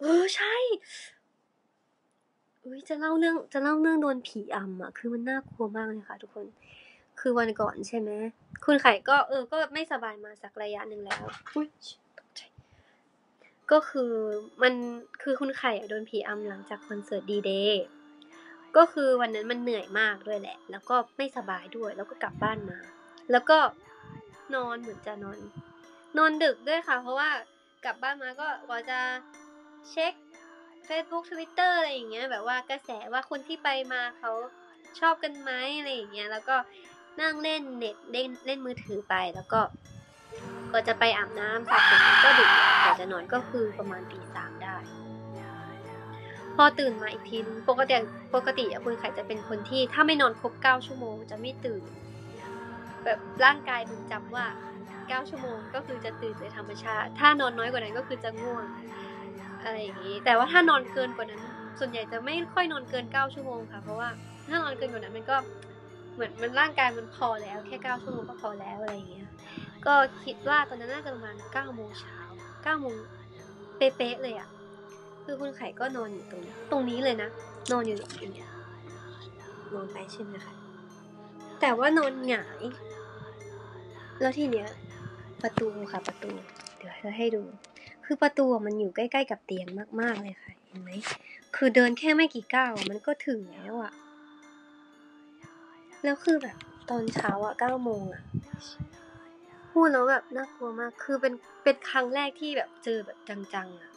เออใช่อุ้ยจะเล่าเรื่องจะเล่าเรื่องโดนผีอำอะ คือมันน่ากลัวมากเลยค่ะ ทุกคน คือวันก่อนใช่ไหมคุณไข่ก็เออ ก็ไม่สบายมาสักระยะหนึ่งแล้วอุ้ยตกใจก็คือมันคือคุณไข่โดนผีอำหลังจากคอนเสิร์ตดีเดย์ก็คือวันนั้นมันเหนื่อยมากด้วยแหละ แล้วก็ไม่สบายด้วย แล้วก็กลับบ้านมา แล้วก็นอนเหมือนจะนอน นอนดึกด้วยค่ะ เพราะว่ากลับบ้านมาก็กว่าจะ เช็ค Facebook Twitter อะไรอย่างเงี้ยแบบว่ากระแสว่าคนที่ไปมาเขาชอบกันไหมอะไรอย่างเงี้ยแล้วก็นั่งเล่นเน็ตเล่นเล่นมือถือไปแล้วก็ ก็จะไปอาบน้ำสระผมก็ดึกกว่าจะนอนก็คือประมาณตีสามได้ พอตื่นมาอีกทีปกติปกติคุณไข่จะเป็นคนที่ถ้าไม่นอนครบเก้าชั่วโมงจะไม่ตื่น แบบร่างกายมันจำว่าเก้าชั่วโมงก็คือจะตื่นโดยธรรมชาติ ถ้านอนน้อยกว่านั้นก็คือจะง่วง อะไรอย่างนี้ แต่ว่าถ้านอนเกินกว่านั้น ส่วนใหญ่จะไม่ค่อยนอนเกินเก้าชั่วโมงค่ะ เพราะว่าถ้านอนเกินกว่านั้นมันก็เหมือนมันร่างกายมันพอแล้วแค่เก้าชั่วโมงก็พอแล้วอะไรอย่างเงี้ย ก็คิดว่าตอนนั้นน่าจะประมาณเก้าโมงเช้าเก้าโมงเป๊ะๆเลยอะ คือคุณไข่ก็นอนอยู่ตรงนี้ตรงนี้เลยนะ นอนอยู่อย่างนี้นอนไปใช่ไหมคะ แต่ว่านอนหงาย แล้วทีเนี้ยประตูค่ะประตู เดี๋ยวจะให้ดู คือประตูมันอยู่ใกล้ๆกับเตียงมากๆเลยค่ะเห็นไหมคือเดินแค่ไม่กี่ก้าวมันก็ถึงแล้วอะแล้วคือแบบตอนเช้าอะเก้าโมงอะพูดแล้วแบบน่ากลัวมากคือเป็นเป็นครั้งแรกที่แบบเจอแบบจังๆอะ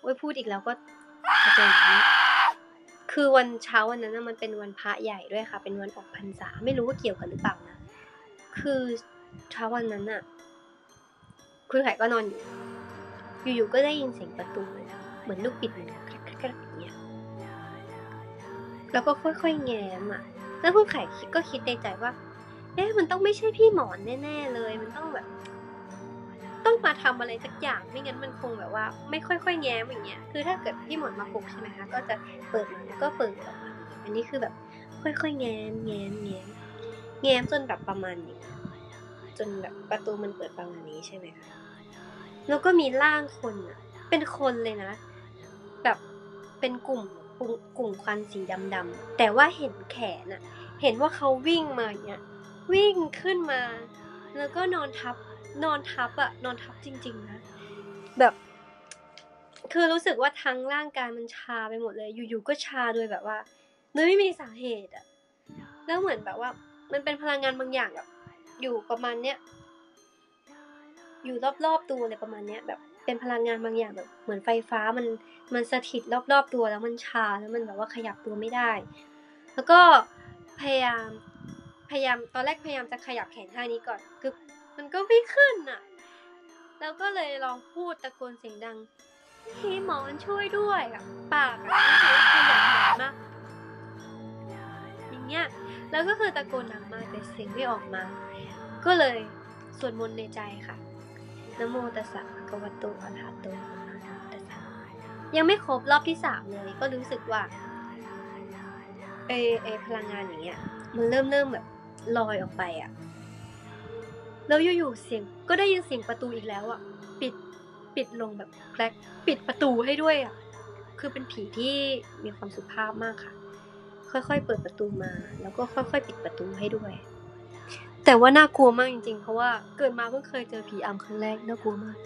โอ้ยพูดอีกแล้วก็เจออย่างนี้คือวันเช้าวันนั้นมันเป็นวันพระใหญ่ด้วยค่ะ เป็นวันออกพรรษาไม่รู้ว่าเกี่ยวกันหรือเปล่านะคือเช้าวันนั้นอะคุณไข่ก็นอนอยู่ อยู่ๆก็ได้ยินเสียงประตู เหมือนลูกปิดเหมือนกักระอย่างเงี้ยแล้วก็ค่อยๆแง้มอะแล้วคุณไข่ก็คิดในใจว่า เอ๊ะมันต้องไม่ใช่พี่หมอนแน่ๆเลย มันต้องแบบ ต้องมาทำอะไรสักอย่าง ไม่งั้นมันคงแบบว่า ไม่ค่อยๆแง้มอย่างเงี้ย คือถ้าเกิดพี่หมอนมาปลุกใช่ไหมคะ ก็จะเปิดมาแล้วก็เปิดออกมา อันนี้คือแบบ ค่อยๆแง้มแง้มแง้มแง้มจนแบบประมาณนี้จนแบบประตูมันเปิดประมาณนี้ใช่ไหมคะ แล้วก็มีร่างคนอะเป็นคนเลยนะ แบบเป็นกลุ่มกลุ่มกลุ่มควันสีดำๆแต่ว่าเห็นแขนอะเห็นว่าเขาวิ่งมาอย่างเงี้ยวิ่งขึ้นมา แล้วก็นอนทับนอนทับอะนอนทับจริง ๆ นะ แบบ คือรู้สึกว่าทั้งร่างกายมันชาไปหมดเลย อยู่ๆก็ชาโดยแบบว่าโดยไม่มีสาเหตุอะแล้วเหมือนแบบว่า มันเป็นพลังงานบางอย่างแบบอยู่ประมาณเนี้ย อยู่รอบๆตัวเลยประมาณเนี้ยแบบเป็นพลังงานบางอย่างแบบเหมือนไฟฟ้ามันมันสถิตรอบๆตัวแล้วมันชาแล้วมันแบบว่าขยับตัวไม่ได้ แล้วก็พยายามพยายามตอนแรกพยายามจะขยับแขนท่านี้ก่อนคือมันก็ไม่ขึ้นอะแล้วก็เลยลองพูดตะโกนเสียงดังพี่หมอนช่วยด้วยอะปากอะไม่ใช่ขยับหมอนมากอย่างเงี้ยแล้วก็คือตะโกนดังมากแต่เสียงไม่ออกมา ก็เลยสวดมนต์ในใจค่ะ นโมตัสสะภะคะวะโตอะระหะโตสัมมาสัมพุทธัสสะยังไม่ครบรอบที่สามเลยก็รู้สึกว่าเอเอพลังงานอย่างเงี้ย มันเริ่มเริ่มแบบลอยออกไปอะแล้วอยู่ๆเสียงก็ได้ยินเสียงประตูอีกแล้วอะปิดปิดลงแบบแกลกปิดประตูให้ด้วยอะคือเป็นผีที่มีความสุภาพมากค่ะ ค่อยๆ เปิดประตูมา แล้วก็ค่อยๆ ปิดประตูให้ด้วย แต่ว่าน่ากลัวมากจริงๆ เพราะว่าเกิดมาเพิ่งเคยเจอผีอำครั้งแรกน่ากลัวมาก